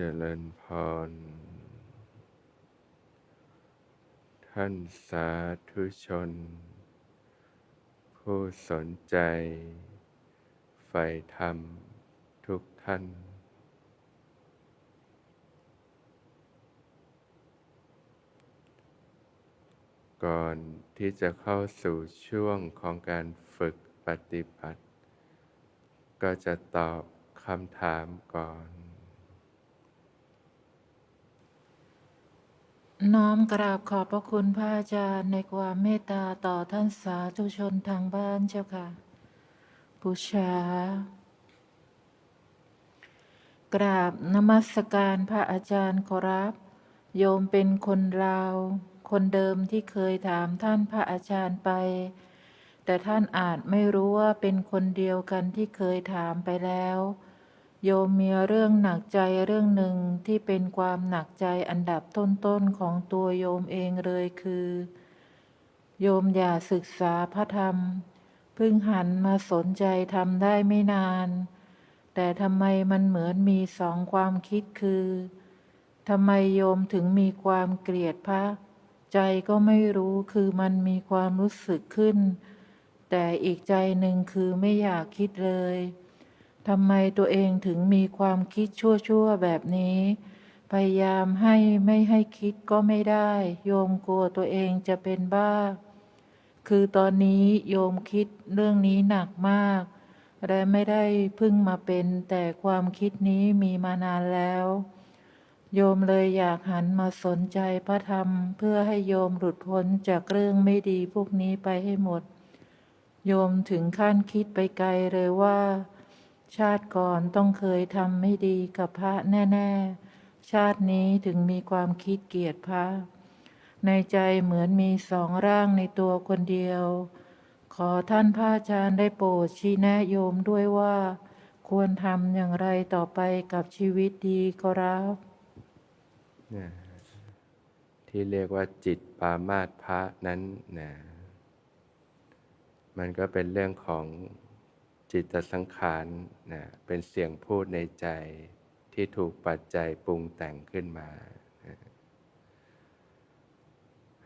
เจริญพร ท่านสาธุชน ผู้สนใจใฝ่ธรรมทุกท่าน ก่อนที่จะเข้าสู่ช่วงของการฝึกปฏิบัติ ก็จะตอบคำถามก่อน น้อมกราบขอบพระคุณพระอาจารย์ในความเมตตาต่อท่านสาธุชนทางบ้านเจ้าค่ะบูชากราบนมัสการพระอาจารย์ขอรับ โยมเป็นคนลาว คนเดิมที่เคยถามท่านพระอาจารย์ไป แต่ท่านอาจไม่รู้ว่าเป็นคนเดียวกันที่เคยถามไปแล้ว โยมมีเรื่องหนักใจเรื่องหนึ่งที่เป็นความหนักใจอันดับต้นๆของตัวโยมเองเลยคือ โยมอย่าศึกษาพระธรรม เพิ่งหันมาสนใจทำได้ไม่นาน แต่ทำไมมันเหมือนมีสองความคิดคือทำไมโยมถึงมีความเกลียดพระ ใจก็ไม่รู้คือมันมีความรู้สึกขึ้น แต่อีกใจหนึ่งคือไม่อยากคิดเลย ทำไมตัวเองถึงมีความคิดชั่วๆแบบนี้ พยายามให้ไม่ให้คิดก็ไม่ได้ โยมกลัวตัวเองจะเป็นบ้า คือตอนนี้โยมคิดเรื่องนี้หนักมาก และไม่ได้เพิ่งมาเป็น แต่ความคิดนี้มีมานานแล้ว โยมเลยอยากหันมาสนใจพระธรรม เพื่อให้โยมหลุดพ้นจากเรื่องไม่ดีพวกนี้ไปให้หมด โยมถึงขั้นคิดไปไกลเลยว่า ชาติก่อนต้องเคยทำไม่ดีกับพระแน่ ๆ ชาตินี้ถึงมีความคิดเกียดพระ ในใจเหมือนมีสองร่างในตัวคนเดียว ขอท่านพระอาจารย์ได้โปรดชี้แนะโยมด้วยว่า ควรทำอย่างไรต่อไปกับชีวิตดีก็รับที่เรียกว่าจิตปามาตพระนั้นนะมันก็เป็นเรื่องของ จิตสังขารนะเป็นเสียงพูดในใจที่ถูกปัจจัยปรุงแต่งขึ้นมานะ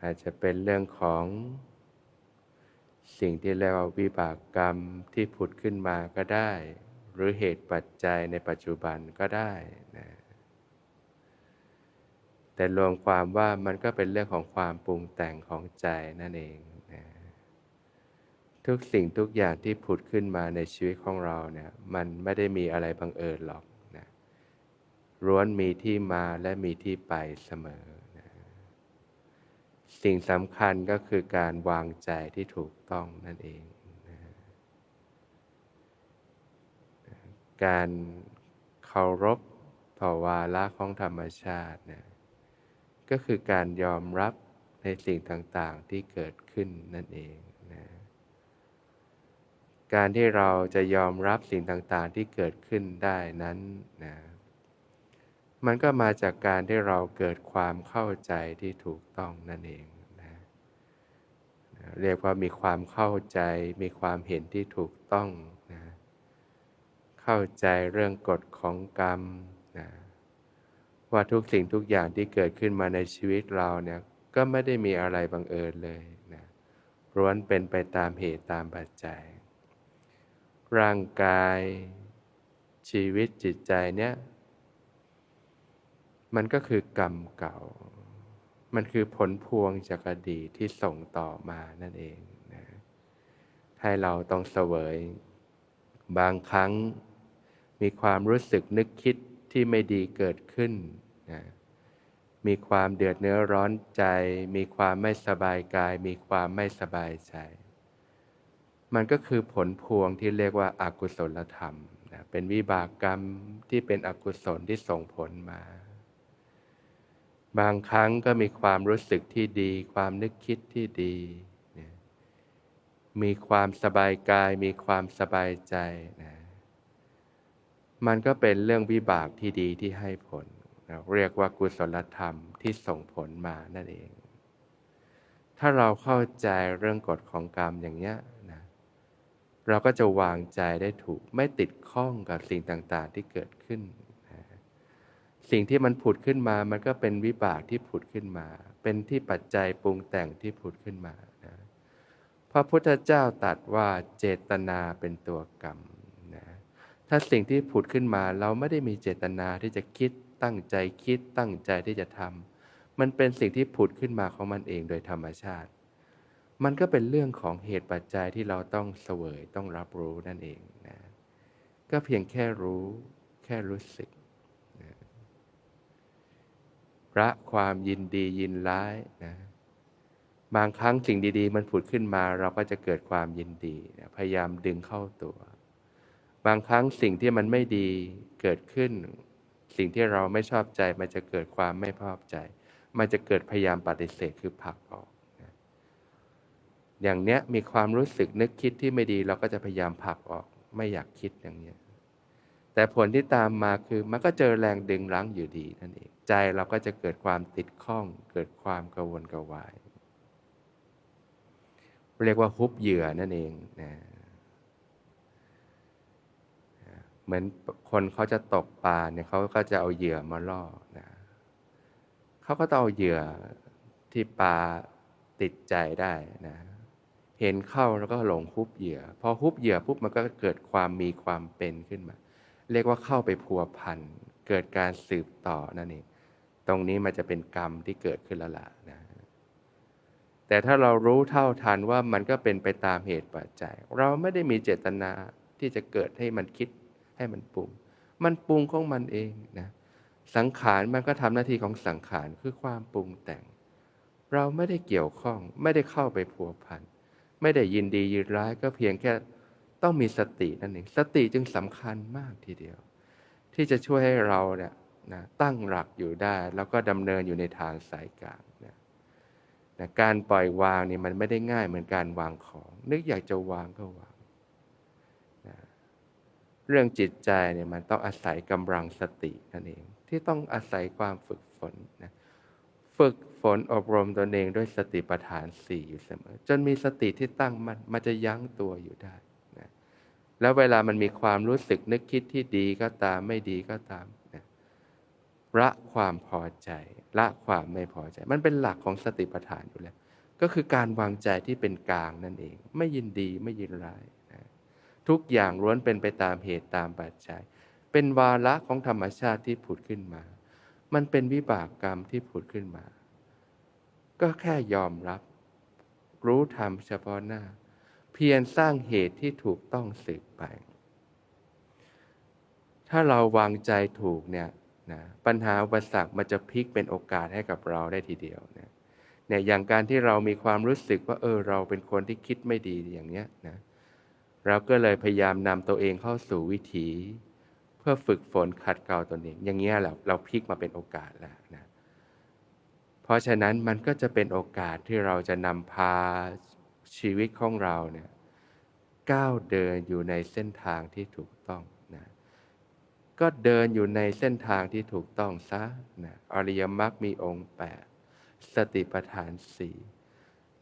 อาจจะเป็นเรื่องของสิ่งที่เรียกว่าวิบากกรรมที่ผุดขึ้นมาก็ได้ หรือเหตุปัจจัยในปัจจุบันก็ได้นะแต่รวมความว่ามันก็เป็นเรื่องของความปรุงแต่งของใจนั่นเอง ทุกสิ่งทุกอย่างที่ผุดขึ้นมาในชีวิตของเราเนี่ยมันไม่ได้มีอะไรบังเอิญหรอกนะร้วนมีที่มาและมีที่ไปเสมอนะสิ่งสำคัญก็คือการวางใจที่ถูกต้องนั่นเองนะการเคารพต่อวาระของธรรมชาติเนี่ยก็คือการยอมรับในสิ่งต่างๆที่เกิดขึ้นนั่นเอง การที่เราจะยอมรับสิ่งต่างๆที่เกิดขึ้นได้นั้นนะมันก็มาจากการที่เราเกิดความเข้าใจที่ถูกต้องนั่นเองนะเรียกว่ามีความเข้าใจ มีความเห็นที่ถูกต้องนะเข้าใจเรื่องกฎของกรรมนะว่าทุกสิ่งทุกอย่างที่เกิดขึ้นมาในชีวิตเราเนี่ยก็ไม่ได้มีอะไรบังเอิญเลยนะร้วนเป็นไปตามเหตุตามปัจจัย ร่างกาย ชีวิตจิตใจเนี่ยมันก็คือกรรมเก่า มันคือผลพวงจากอดีตที่ส่งต่อมานั่นเองนะให้เราต้องเสวย บางครั้งมีความรู้สึกนึกคิดที่ไม่ดีเกิดขึ้นนะมีความเดือดเนื้อร้อนใจ มีความไม่สบายกาย มีความไม่สบายใจ มันก็คือผลพวงที่เรียกว่าอากุศลธรรมนะเป็นวิบากกรรมที่เป็นอกุศลที่ส่งผลมา บางครั้งก็มีความรู้สึกที่ดี ความนึกคิดที่ดีนะมีความสบายกาย มีความสบายใจนะมันก็เป็นเรื่องวิบากที่ดีที่ให้ผลนะเรียกว่ากุศลธรรมที่ส่งผลมานั่นเอง ถ้าเราเข้าใจเรื่องกฎของกรรมอย่างเนี้ย เราก็จะวางใจได้ถูกไม่ติดข้องกับสิ่งต่างๆที่เกิดขึ้นนะสิ่งที่มันผุดขึ้นมา มันก็เป็นวิบากที่ผุดขึ้นมา เป็นที่ปัจจัยปรุงแต่งที่ผุดขึ้นมานะพระพุทธเจ้าตรัสว่าเจตนาเป็นตัวกรรมนะถ้าสิ่งที่ผุดขึ้นมาเราไม่ได้มีเจตนาที่จะคิดตั้งใจคิดตั้งใจที่จะทำมันเป็นสิ่งที่ผุดขึ้นมาของมันเองโดยธรรมชาติ มันก็เป็นเรื่องของเหตุปัจจัยที่เราต้องเสวยต้องรับรู้นั่นเองนะก็เพียงแค่รู้แค่รู้สึกนะละความยินดียินร้ายนะบางครั้งสิ่งดีๆ มันผุดขึ้นมา เราก็จะเกิดความยินดีนะพยายามดึงเข้าตัว บางครั้งสิ่งที่มันไม่ดีเกิดขึ้น สิ่งที่เราไม่ชอบใจ มันจะเกิดความไม่พอใจ มันจะเกิดพยายามปฏิเสธคือผลักออก อย่างเนี้ยมีความรู้สึกนึกคิดที่ไม่ดีเราก็จะพยายามผลักออกไม่อยากคิดอย่างเนี้ยแต่ผลที่ตามมาคือมันก็เจอแรงดึงรั้งอยู่ดีนั่นเองใจเราก็จะเกิดความติดข้อง เกิดความกังวลกระวาย เรียกว่าฮุบเหยื่อนั่นเองนะเหมือนคนเขาจะตกปลาเนี่ยเขาก็จะเอาเหยื่อมาล่อนะเขาก็ต้องเอาเหยื่อที่ปลาติดใจได้นะ เห็นเข้าแล้วก็หลงฮุบเหยื่อ พอฮุบเหยื่อปุ๊บมันก็เกิดความมีความเป็นขึ้นมา เรียกว่าเข้าไปพัวพันเกิดการสืบต่อนั่นเองตรงนี้มันจะเป็นกรรมที่เกิดขึ้นแล้วล่ะนะแต่ถ้าเรารู้เท่าทันว่ามันก็เป็นไปตามเหตุปัจจัย เราไม่ได้มีเจตนาที่จะเกิดให้มันคิดให้มันปรุง มันปรุงของมันเองนะสังขารมันก็ทำหน้าที่ของสังขารคือความปรุงแต่ง เราไม่ได้เกี่ยวข้องไม่ได้เข้าไปพัวพัน ไม่ได้ยินดียินร้ายก็เพียงแค่ต้องมีสตินั่นเองสติจึงสำคัญมากทีเดียว ที่จะช่วยให้เราเนี่ยนะตั้งหลักอยู่ได้ แล้วก็ดำเนินอยู่ในทางสายกลางนะนะการปล่อยวางนี่มันไม่ได้ง่ายเหมือนการวางของ นึกอยากจะวางก็วางนะเรื่องจิตใจเนี่ยมันต้องอาศัยกำลังสตินั่นเอง ที่ต้องอาศัยความฝึกฝนนะ ฝึกฝนอบรมตนเองด้วยสติปัฏฐานสี่อยู่เสมอ จนมีสติที่ตั้งมันมันจะยั้งตัวอยู่ได้นะแล้วเวลามันมีความรู้สึกนึกคิดที่ดีก็ตามไม่ดีก็ตามนะละความพอใจ ละความไม่พอใจ มันเป็นหลักของสติปัฏฐานอยู่แล้ว ก็คือการวางใจที่เป็นกลางนั่นเอง ไม่ยินดีไม่ยินร้ายนะทุกอย่างล้วนเป็นไปตามเหตุตามปัจจัย เป็นวาระของธรรมชาติที่ผุดขึ้นมา มันเป็นวิบากกรรมที่ผุดขึ้นมา ก็แค่ยอมรับ รู้ธรรมเฉพาะหน้า เพียรสร้างเหตุที่ถูกต้องสืบไป ถ้าเราวางใจถูกเนี่ยนะปัญหาอุปสรรคมันจะพลิกเป็นโอกาสให้กับเราได้ทีเดียวเนี่ยเนี่ยอย่างการที่เรามีความรู้สึกว่าเออเราเป็นคนที่คิดไม่ดีอย่างเนี้ยนะเราก็เลยพยายามนำตัวเองเข้าสู่วิถี เพื่อฝึกฝนขัดเกลาตนเอง อย่างเงี้ยเราเราพลิกมาเป็นโอกาสแล้วนะเพราะฉะนั้นมันก็จะเป็นโอกาสที่เราจะนำพาชีวิตของเราเนี่ยก้าวเดินอยู่ในเส้นทางที่ถูกต้องนะก็เดินอยู่ในเส้นทางที่ถูกต้องซะนะอริยมรรคมีองค์แปดสติปัฏฐานสี่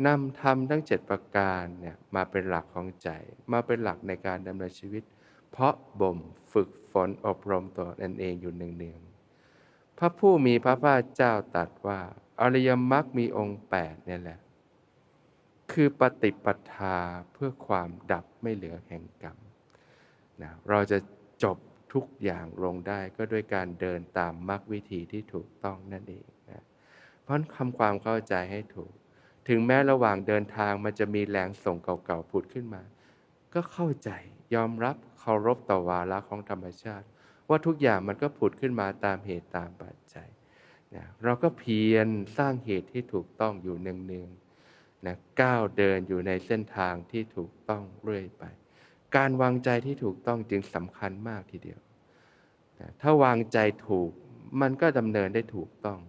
นำธรรมทั้งเจ็ดประการเนี่ยมาเป็นหลักของใจ มาเป็นหลักในการดำเนินชีวิต เพราะบ่มฝึกฝนอบรมตัวนั่นเองอยู่เนืองๆพระผู้มีพระภาคเจ้าตรัสว่าอริยมรรคมีองค์แปดเนี่ยแหละ คือปฏิปทาเพื่อความดับไม่เหลือแห่งกรรมนะเราจะจบทุกอย่างลงได้ก็ด้วยการเดินตามมรรควิธีที่ถูกต้องนั่นเองนะเพราะทำความเข้าใจให้ถูก ถึงแม้ระหว่างเดินทางมันจะมีแรงส่งเก่าๆผุดขึ้นมา ก็เข้าใจยอมรับ เคารพต่อวาระของธรรมชาติ ว่าทุกอย่างมันก็ผุดขึ้นมาตามเหตุตามปัจจัยนะเราก็เพียรสร้างเหตุที่ถูกต้องอยู่เนืองๆนะก้าวเดินอยู่ในเส้นทางที่ถูกต้องเรื่อยไป การวางใจที่ถูกต้องจึงสำคัญมากทีเดียวนะถ้าวางใจถูกมันก็ดำเนินได้ถูกต้อง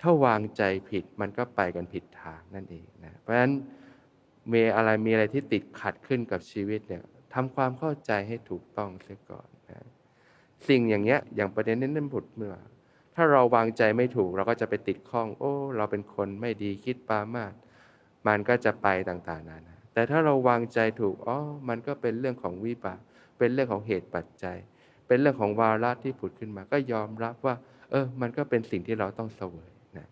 ถ้าวางใจผิดมันก็ไปกันผิดทางนั่นเองนะเพราะฉะนั้นมีอะไรมีอะไรที่ติดขัดขึ้นกับชีวิตเนี่ย ทำความเข้าใจให้ถูกต้องเสียก่อนนะสิ่งอย่างเงี้ยอย่างประเด็นนี้นั่นผุดเมื่อ ถ้าเราวางใจไม่ถูกเราก็จะไปติดข้อง โอ้ เราเป็นคนไม่ดีคิดปามาดมันก็จะไปต่างๆนานาแต่ถ้าเราวางใจถูกอ๋อมันก็เป็นเรื่องของวิบากเป็นเรื่องของเหตุปัจจัย เป็นเรื่องของวาระที่ผุดขึ้นมา ก็ยอมรับว่า เออ มันก็เป็นสิ่งที่เราต้องเสวยนะ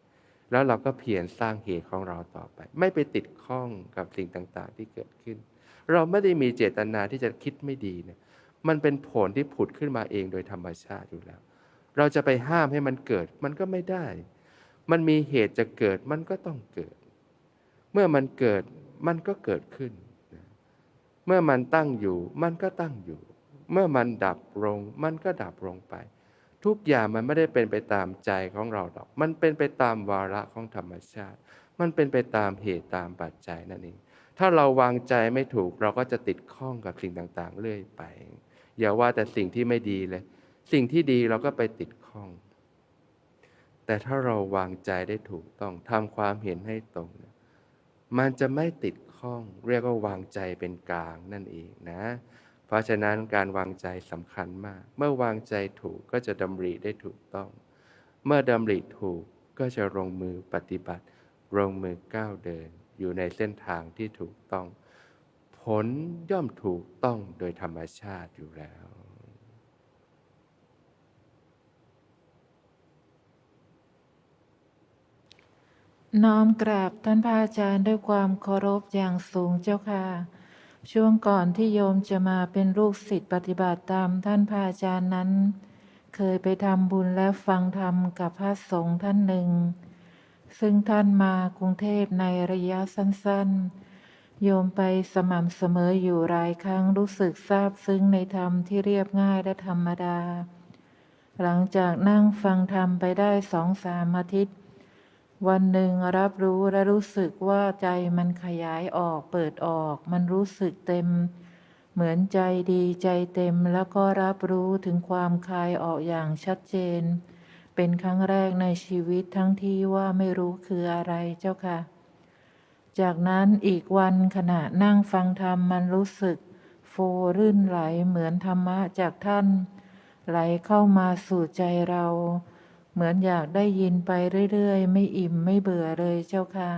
แล้วเราก็เพียรสร้างเหตุของเราต่อไป ไม่ไปติดข้องกับสิ่งต่างๆ ที่เกิดขึ้น เราไม่ได้มีเจตนาที่จะคิดไม่ดีเนี่ยมันเป็นผลที่ผุดขึ้นมาเองโดยธรรมชาติอยู่แล้ว เราจะไปห้ามให้มันเกิดมันก็ไม่ได้ มันมีเหตุจะเกิดมันก็ต้องเกิด เมื่อมันเกิดมันก็เกิดขึ้น เมื่อมันตั้งอยู่มันก็ตั้งอยู่ เมื่อมันดับลงมันก็ดับลงไป ทุกอย่างมันไม่ได้เป็นไปตามใจของเราหรอก มันเป็นไปตามวาระของธรรมชาติ มันเป็นไปตามเหตุตามปัจจัยนั่นเอง ถ้าเราวางใจไม่ถูก เราก็จะติดข้องกับสิ่งต่างๆ เรื่อยไป อย่าว่าแต่สิ่งที่ไม่ดีเลย สิ่งที่ดีเราก็ไปติดข้อง แต่ถ้าเราวางใจได้ถูกต้องทำความเห็นให้ตรง มันจะไม่ติดข้อง เรียกว่าวางใจเป็นกลางนั่นเองนะ เพราะฉะนั้นการวางใจสำคัญมาก เมื่อวางใจถูกก็จะดำริได้ถูกต้อง เมื่อดำริถูกก็จะลงมือปฏิบัติลงมือก้าวเดิน อยู่ในเส้นทางที่ถูกต้อง ผลย่อมถูกต้องโดยธรรมชาติอยู่แล้ว น้อมกราบท่านพระอาจารย์ด้วยความเคารพอย่างสูงเจ้าค่ะ ช่วงก่อนที่โยมจะมาเป็นลูกศิษย์ปฏิบัติตามท่านพระอาจารย์นั้น เคยไปทำบุญและฟังธรรมกับพระสงฆ์ท่านหนึ่ง ซึ่งท่านมากรุงเทพในระยะสั้น ๆ โยมไปสม่ำเสมออยู่หลายครั้งรู้สึกซาบซึ้งในธรรมที่เรียบง่ายและธรรมดา หลังจากนั่งฟังธรรมไปได้สองสามอาทิตย์ วันหนึ่งรับรู้และรู้สึกว่าใจมันขยายออกเปิดออก มันรู้สึกเต็ม เหมือนใจดีใจเต็มแล้วก็รับรู้ถึงความคลายออกอย่างชัดเจน เป็นครั้งแรกในชีวิตทั้งที่ว่าไม่รู้คืออะไรเจ้าค่ะ จากนั้นอีกวันขณะนั่งฟังธรรมมันรู้สึก โฟรื่นไหลเหมือนธรรมะจากท่าน ไหลเข้ามาสู่ใจเรา เหมือนอยากได้ยินไปเรื่อยๆ ไม่อิ่มไม่เบื่อเลยเจ้าค่ะ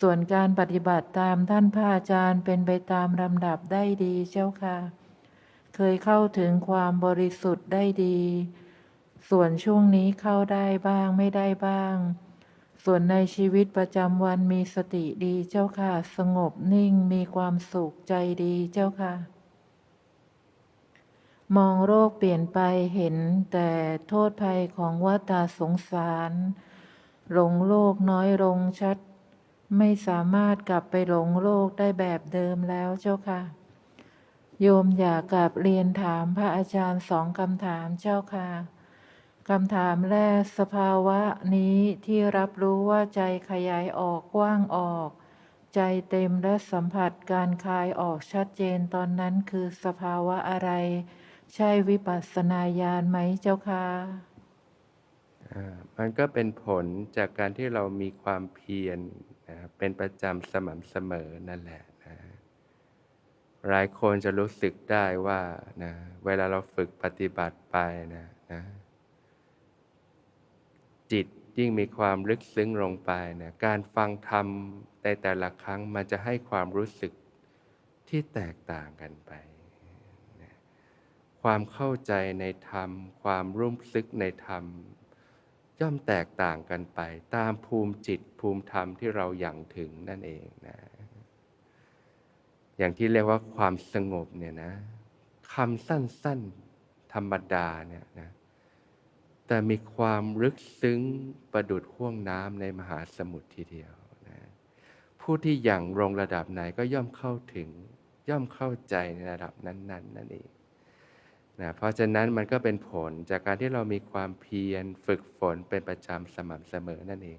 ส่วนการปฏิบัติตามท่านพระอาจารย์เป็นไปตามลำดับได้ดีเจ้าค่ะ เคยเข้าถึงความบริสุทธิ์ได้ดี ส่วนช่วงนี้เข้าได้บ้างไม่ได้บ้าง ส่วนในชีวิตประจำวันมีสติดีเจ้าค่ะ สงบนิ่งมีความสุขใจดีเจ้าค่ะ มองโรคเปลี่ยนไปเห็นแต่โทษภัยของวัฏสงสารหลงโลกน้อยลงชัด ไม่สามารถกลับไปหลงโลกได้แบบเดิมแล้วเจ้าค่ะ โยมอยากกลับเรียนถามพระอาจารย์สองคำถามเจ้าค่ะ คำถามแรกสภาวะนี้ที่รับรู้ว่าใจขยายออกกว้างออก ใจเต็มและสัมผัสการคลายออกชัดเจนตอนนั้นคือสภาวะอะไร ใช่วิปัสสนาญาณไหมเจ้าค่ะอ่ามันก็เป็นผลจากการที่เรามีความเพียรนะเป็นประจำสม่ำเสมอนั่นแหละนะหลายคนจะรู้สึกได้ว่านะเวลาเราฝึกปฏิบัติไปนะนะ จิตยิ่งมีความลึกซึ้งลงไปเนะการฟังธรรมในแต่ละครั้งมันจะให้ความรู้สึกที่แตกต่างกันไป ความเข้าใจในธรรม ความรุ่มซึกในธรรม ย่อมแตกต่างกันไป ตามภูมิจิตภูมิธรรมที่เราอย่างถึงนั่นเองนะ อย่างที่เรียกว่าความสงบเนี่ยนะคำสั้นๆ ธรรมดาเนี่ยนะ แต่มีความลึกซึ้งประดุดห่วงน้ำในมหาสมุทรทีเดียวนะผู้ที่อย่างลงระดับไหนก็ย่อมเข้าถึง ย่อมเข้าใจในระดับนั้นๆนนั่นเองนะเพราะฉะนั้นมันก็เป็นผลจากการที่เรามีความเพียรฝึกฝนเป็นประจำสม่ำเสมอนั่นเอง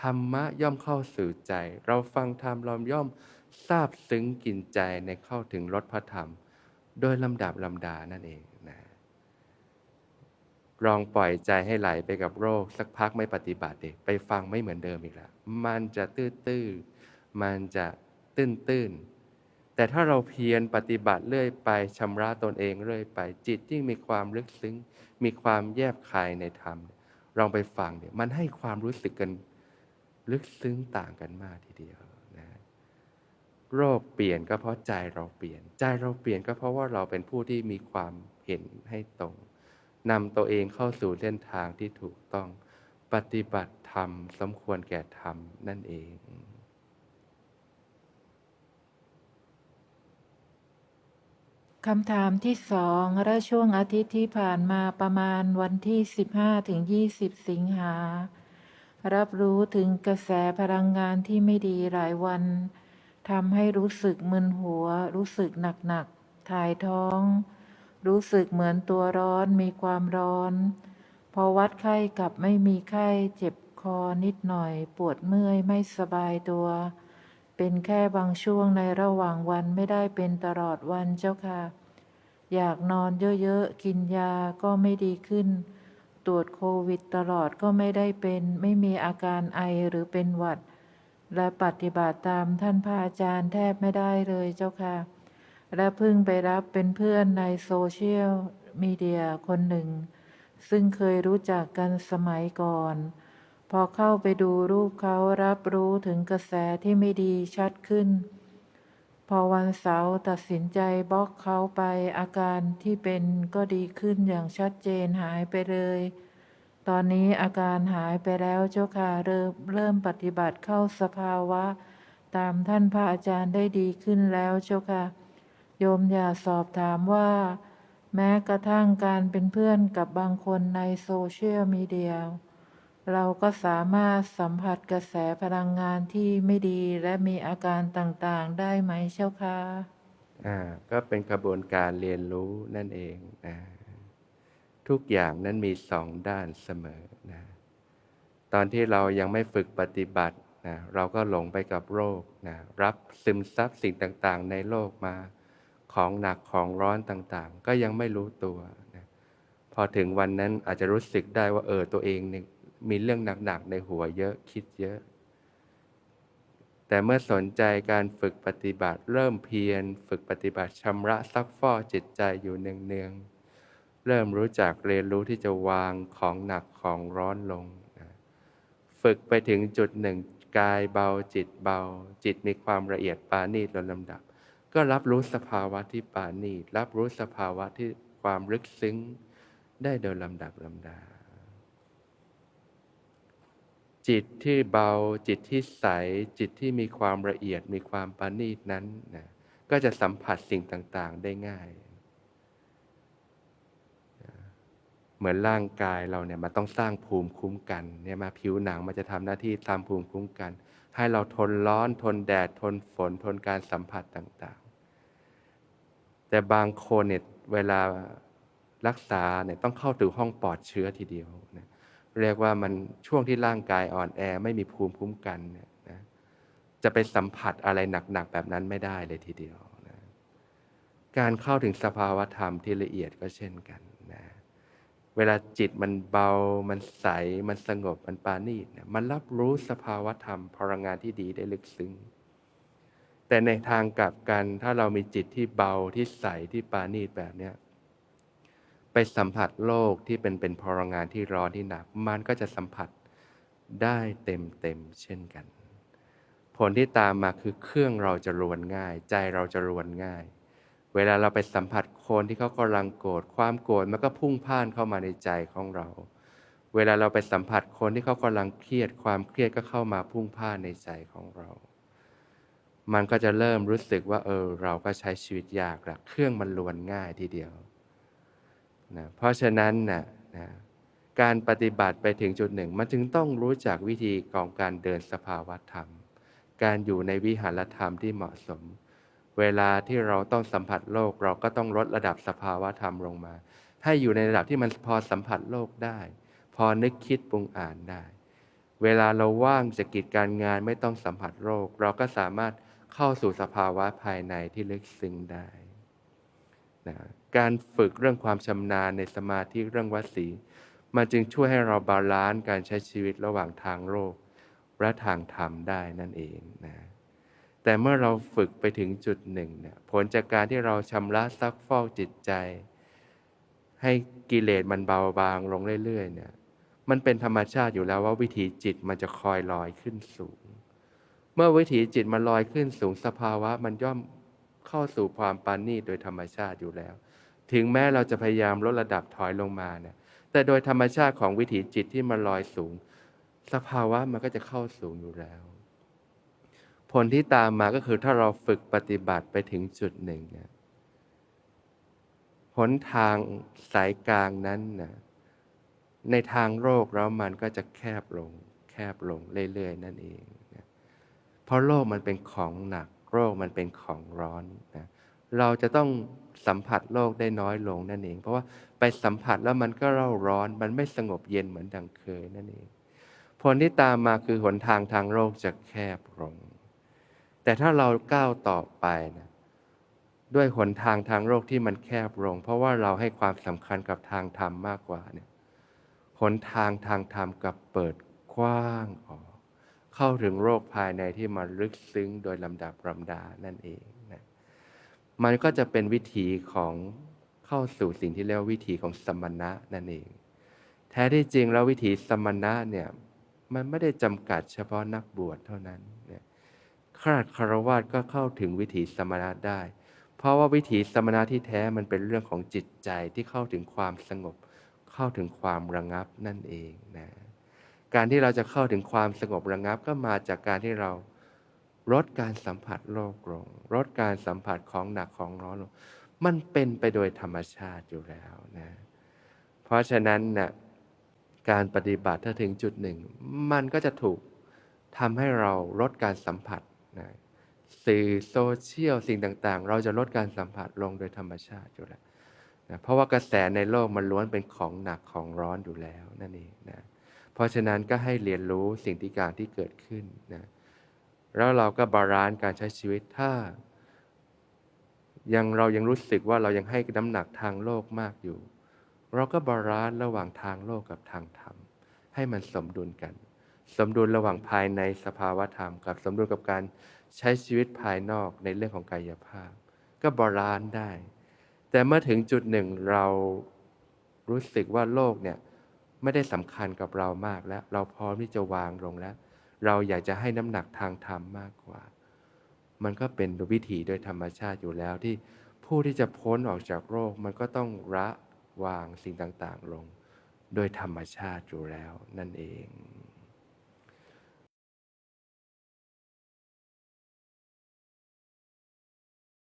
ธรรมะย่อมเข้าสู่ใจ เราฟังธรรมเราย่อมทราบซึ้งกินใจในเข้าถึงรสพระธรรม โดยลำดับลำดานั่นเองนะ ลองปล่อยใจให้ไหลไปกับโรค สักพักไม่ปฏิบัติเด็กไปฟังไม่เหมือนเดิมอีกแล้วมันจะตื้อๆมันจะตื้นๆแต่ถ้าเราเพียรปฏิบัติเรื่อยไปชำระตนเองเรื่อยไป จิตยิ่งมีความลึกซึ้ง มีความแยบคายในธรรมลองไปฟังเดี๋ยมันให้ความรู้สึกกันลึกซึ้งต่างกันมากทีเดียวนะโรคเปลี่ยนก็เพราะใจเราเปลี่ยน ใจเราเปลี่ยนก็เพราะว่าเราเป็นผู้ที่มีความเห็นให้ตรง นำตัวเองเข้าสู่เส้นทางที่ถูกต้อง ปฏิบัติธรรม สมควรแก่ธรรม นั่นเองคำถามที่สองและช่วงอาทิตย์ที่ผ่านมาประมาณวันที่ 15ถึง20 สิงหา รับรู้ถึงกระแสพลังงานที่ไม่ดีหลายวันทำให้รู้สึกมึนหัว รู้สึกหนักๆถ่ายท้อง รู้สึกเหมือนตัวร้อนมีความร้อน พอวัดไข้กลับไม่มีไข้เจ็บคอนิดหน่อย ปวดเมื่อยไม่สบายตัว เป็นแค่บางช่วงในระหว่างวันไม่ได้เป็นตลอดวันเจ้าค่ะ อยากนอนเยอะๆ กินยาก็ไม่ดีขึ้น ตรวจโควิดตลอดก็ไม่ได้เป็น ไม่มีอาการไอหรือเป็นหวัด และปฏิบัติตามท่านพระอาจารย์แทบไม่ได้เลยเจ้าค่ะ และเพิ่งไปรับเป็นเพื่อนในโซเชียลมีเดียคนหนึ่ง ซึ่งเคยรู้จักกันสมัยก่อน พอเข้าไปดูรูปเขารับรู้ถึงกระแสที่ไม่ดีชัดขึ้น พอวันเสาร์ตัดสินใจบล็อกเขาไปอาการที่เป็นก็ดีขึ้นอย่างชัดเจนหายไปเลย ตอนนี้อาการหายไปแล้วเจ้าค่ะเริ่มเริ่มปฏิบัติเข้าสภาวะ ตามท่านพระอาจารย์ได้ดีขึ้นแล้วเจ้าค่ะ โยมอย่าสอบถามว่า แม้กระทั่งการเป็นเพื่อนกับบางคนในโซเชียลมีเดีย เราก็สามารถสัมผัสกระแสพลังงานที่ไม่ดีและมีอาการต่างๆ ได้ไหมเจ้าคะอ่าก็เป็นกระบวนการเรียนรู้นั่นเองนะทุกอย่างนั้นมีสองด้านเสมอนะตอนที่เรายังไม่ฝึกปฏิบัตินะเราก็หลงไปกับโรคนะรับซึมซับสิ่งต่างๆ ในโลกมา ของหนักของร้อนต่างๆ ก็ยังไม่รู้ตัวนะพอถึงวันนั้นอาจจะรู้สึกได้ว่าเออตัวเองเนี่ยมีเรื่องหนักๆในหัวเยอะคิดเยอะ แต่เมื่อสนใจการฝึกปฏิบัติเริ่มเพียร ฝึกปฏิบัติชำระซักฟอกจิตใจอยู่เนืองๆเริ่มรู้จักเรียนรู้ที่จะวางของหนักของร้อนลงนะฝึกไปถึงจุดหนึ่งกายเบาจิตเบา จิตมีความละเอียดปานีตลดลำดับ ก็รับรู้สภาวะที่ปานีรับรู้สภาวะที่ความลึกซึ้งได้โดยลำดับลำดา จิตที่เบาจิตที่ใส จิตที่มีความละเอียดมีความปานีตนั้นนะก็จะสัมผัสสิ่งต่างๆได้ง่าย เหมือนร่างกายเราเนี่ยมันต้องสร้างภูมิคุ้มกันเนี่ยมาผิวหนังมันจะทำหน้าที่ทำภูมิคุ้มกัน ให้เราทนร้อนทนแดดทนฝนทนการสัมผัสต่าง แต่บางคนเนี่ยเวลารักษาเนี่ยต้องเข้าถึงห้องปลอดเชื้อทีเดียวนะเรียกว่ามันช่วงที่ร่างกายอ่อนแอไม่มีภูมิคุ้มกันเนี่ยนะจะไปสัมผัสอะไรหนักๆแบบนั้นไม่ได้เลยทีเดียวนะการเข้าถึงสภาวธรรมที่ละเอียดก็เช่นกันนะเวลาจิตมันเบา มันใส มันสงบ มันปานีตเนี่ยมันรับรู้สภาวธรรมพลังงานที่ดีได้ลึกซึ้ง แต่ในทางกลับกันถ้าเรามีจิตที่เบาที่ใสที่ปานีตแบบเนี้ยไปสัมผัสโลกที่เป็นเป็นพลังงานที่ร้อนที่หนัก มันก็จะสัมผัสได้เต็มเต็มเช่นกัน ผลที่ตามมาคือเครื่องเราจะรวนง่าย ใจเราจะรวนง่าย เวลาเราไปสัมผัสคนที่เขากำลังโกรธความโกรธมันก็พุ่งพ่านเข้ามาในใจของเรา เวลาเราไปสัมผัสคนที่เขากำลังเครียดความเครียดก็เข้ามาพุ่งพ่านในใจของเรา มันก็จะเริ่มรู้สึกว่าเออเราก็ใช้ชีวิตยากละเครื่องมันรวนง่ายทีเดียวนะเพราะฉะนั้นนะนะการปฏิบัติไปถึงจุดหนึ่ง มันจึงต้องรู้จักวิธีของการเดินสภาวะธรรม การอยู่ในวิหารธรรมที่เหมาะสม เวลาที่เราต้องสัมผัสโลกเราก็ต้องลดระดับสภาวะธรรมลงมา ให้อยู่ในระดับที่มันพอสัมผัสโลกได้ พอนึกคิดปรุงอ่านได้ เวลาเราว่างจากกิจการงานไม่ต้องสัมผัสโลกเราก็สามารถ เข้าสู่สภาวะภายในที่ลึกซึ้งได้นะการฝึกเรื่องความชำนาญในสมาธิเรื่องวัสีมันจึงช่วยให้เราบาลานซ์การใช้ชีวิตระหว่างทางโลกและทางธรรมได้นั่นเองนะแต่เมื่อเราฝึกไปถึงจุดหนึ่งเนี่ยผลจากการที่เราชำระซักฟอกจิตใจ ให้กิเลสมันเบาบางลงเรื่อยๆเนี่ยมันเป็นธรรมชาติอยู่แล้วว่าวิถีจิตมันจะคอยลอยขึ้นสูง เมื่อวิถีจิตมันลอยขึ้นสูงสภาวะ มันย่อมเข้าสู่ความปานีตโดยธรรมชาติอยู่แล้ว ถึงแม้เราจะพยายามลดระดับถอยลงมาเนี่ยแต่โดยธรรมชาติของวิถีจิตที่มันลอยสูง สภาวะมันก็จะเข้าสูงอยู่แล้ว ผลที่ตามมาก็คือถ้าเราฝึกปฏิบัติไปถึงจุดหนึ่งเนี่ยหนทางสายกลางนั้นนะในทางโลกแล้วมันก็จะแคบลง แคบลงเรื่อยๆนั่นเอง ราะโลกมันเป็นของหนัก โลกมันเป็นของร้อนนะเราจะต้องสัมผัสโลกได้น้อยลงนั่นเอง เพราะว่าไปสัมผัสแล้วมันก็เร่าร้อน มันไม่สงบเย็นเหมือนดังเคยนั่นเอง ผลที่ตามมาคือหนทางทางโลกจะแคบลง แต่ถ้าเราก้าวต่อไปนะด้วยหนทางทางโลกที่มันแคบลง เพราะว่าเราให้ความสำคัญกับทางธรรมมากกว่าเนี่ยหนทางทางธรรมกับเปิดกว้างออก เข้าถึงโลกภายในที่มันลึกซึ้งโดยลำดับลำดานั่นเองนะมันก็จะเป็นวิถีของเข้าสู่สิ่งที่เรียกว่าวิถีของสมณะนั่นเอง แท้ที่จริงแล้ววิถีสมณะเนี่ยมันไม่ได้จำกัดเฉพาะนักบวชเท่านั้นเนี่ยขนาดคารวาสก็เข้าถึงวิถีสมณะได้ เพราะว่าวิถีสมณะที่แท้มันเป็นเรื่องของจิตใจที่เข้าถึงความสงบ เข้าถึงความระงับนั่นเองนะ การที่เราจะเข้าถึงความสงบระงับก็มาจากการที่เราลดการสัมผัสโลกลงลดการสัมผัสของหนักของร้อนลง มันเป็นไปโดยธรรมชาติอยู่แล้วนะ เพราะฉะนั้นนะ่ะการปฏิบัติถ้าถึงจุดหนึ่ง มันก็จะถูกทำให้เราลดการสัมผัสนะสื่อโซเชียลสิ่งต่างๆ เราจะลดการสัมผัสลงโดยธรรมชาติอยู่แล้วนะเพราะว่ากระแสในโลกมันล้วนเป็นของหนักของร้อนอยู่แล้วนั่นเองนะ ราะฉะนั้นก็ให้เรียนรู้สิ่งที่การที่เกิดขึ้นนะแล้วเราก็บาลานซ์การใช้ชีวิตถ้า ยังเรายังรู้สึกว่าเรายังให้น้ำหนักทางโลกมากอยู่ เราก็บาลานซ์ระหว่างทางโลกกับทางธรรม ให้มันสมดุลกัน สมดุลระหว่างภายในสภาวะธรรม กับสมดุลกับการใช้ชีวิตภายนอกในเรื่องของกายภาพ ก็บาลานซ์ได้ แต่เมื่อถึงจุดหนึ่งเรารู้สึกว่าโลกเนี่ย ไม่ได้สำคัญกับเรามากแล้ว เราพร้อมที่จะวางลงแล้ว เราอยากจะให้น้ำหนักทางธรรมมากกว่า มันก็เป็นวิถีโดยธรรมชาติอยู่แล้วที่ผู้ที่จะพ้นออกจากโรคมันก็ต้องละวางสิ่งต่างๆลง โดยธรรมชาติอยู่แล้วนั่นเอง